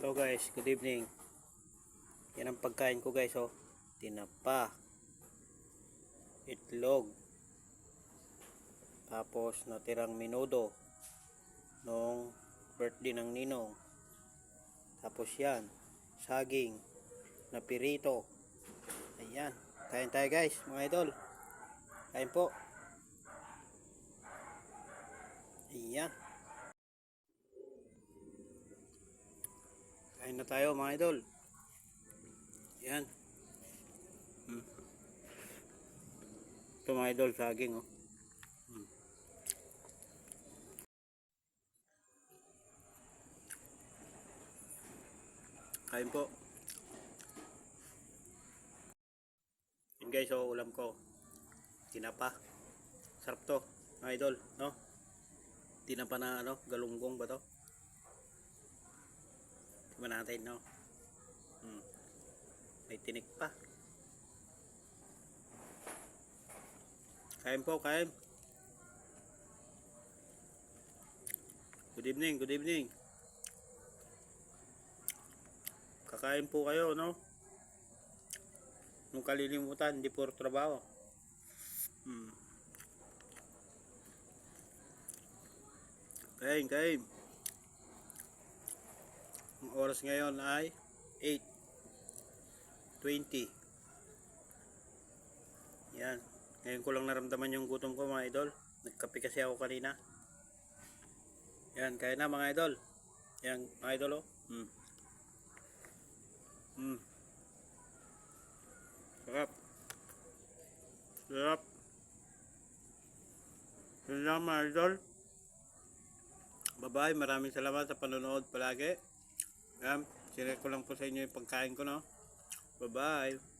So guys, good evening. Yan ang pagkain ko guys oh. Tinapa. Itlog. Tapos natirang minudo nung birthday ng ninong. Tapos yan, saging na pirito. Ayan, kain tayo guys, mga idol. Kain po. Ayan. Kain na tayo mga idol. Yan. Hmm. Ito mga idol, saging oh. Hmm. Kain po. Yan guys, oh, ulam ko. Tinapa. Sarap to, mga idol, no? Tinapa na ano, galunggong ba to? Tingnan natin, no? Hmm. May tinik pa. Kain po, kain. Good evening, good evening. Kakain po kayo, no? Nung kalilimutan, hindi puro trabaho. Hmm. Kain, kain. Ang oras ngayon ay 8.20 Yan. Ngayon ko lang naramdaman yung gutom ko mga idol. Nagkape kasi ako kanina. Yan, kaya na mga idol. Yan, mga idol oh. Hmm. Hmm. Sarap. Sarap. Yun mga idol. Bye-bye. Maraming salamat sa panonood palagi. Yan. Share ko lang po sa inyo yung pagkain ko, no? Bye-bye.